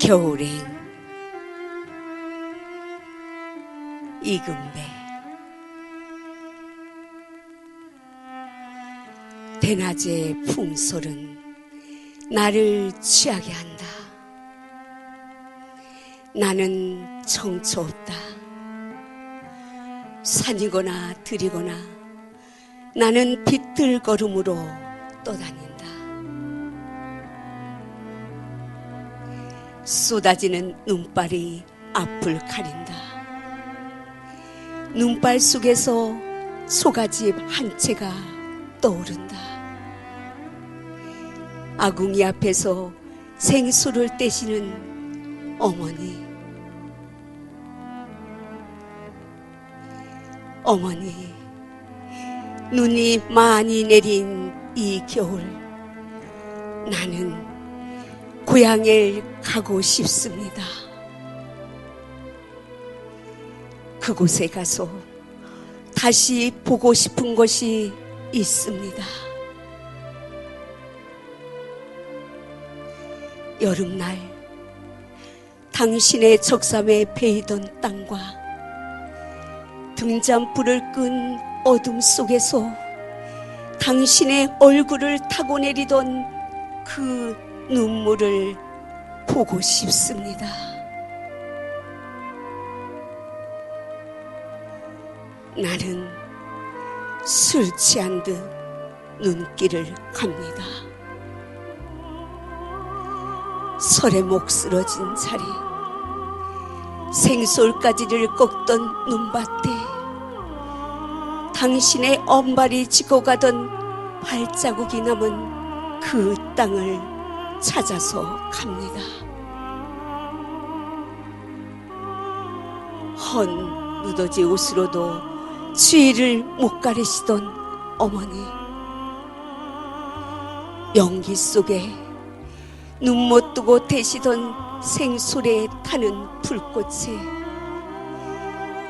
겨울행 이금배 대낮의 풍솔은 나를 취하게 한다. 나는 정처 없다. 산이거나 들이거나 나는 비틀걸음으로 떠다닌 쏟아지는 눈발이 앞을 가린다. 눈발 속에서 소가집 한 채가 떠오른다. 아궁이 앞에서 생수를 떼시는 어머니. 어머니, 눈이 많이 내린 이 겨울, 나는 고향에 가고 싶습니다. 그곳에 가서 다시 보고 싶은 것이 있습니다. 여름날 당신의 적삼에 베이던 땅과 등잔불을 끈 어둠 속에서 당신의 얼굴을 타고 내리던 그 눈물을 보고 싶습니다. 나는 술 취한 듯 눈길을 갑니다. 설에 목 쓰러진 자리, 생솔까지를 꺾던 눈밭에 당신의 엄발이 지고 가던 발자국이 남은 그 땅을 찾아서 갑니다. 헌 누더지 옷으로도 추위를 못 가리시던 어머니. 연기 속에 눈 못 뜨고 대시던 생솔에 타는 불꽃에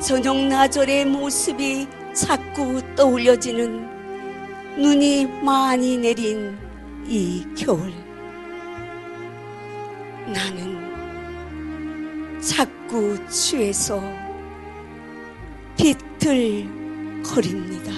저녁 나절의 모습이 자꾸 떠올려지는 눈이 많이 내린 이 겨울. 나는 자꾸 취해서 비틀거립니다.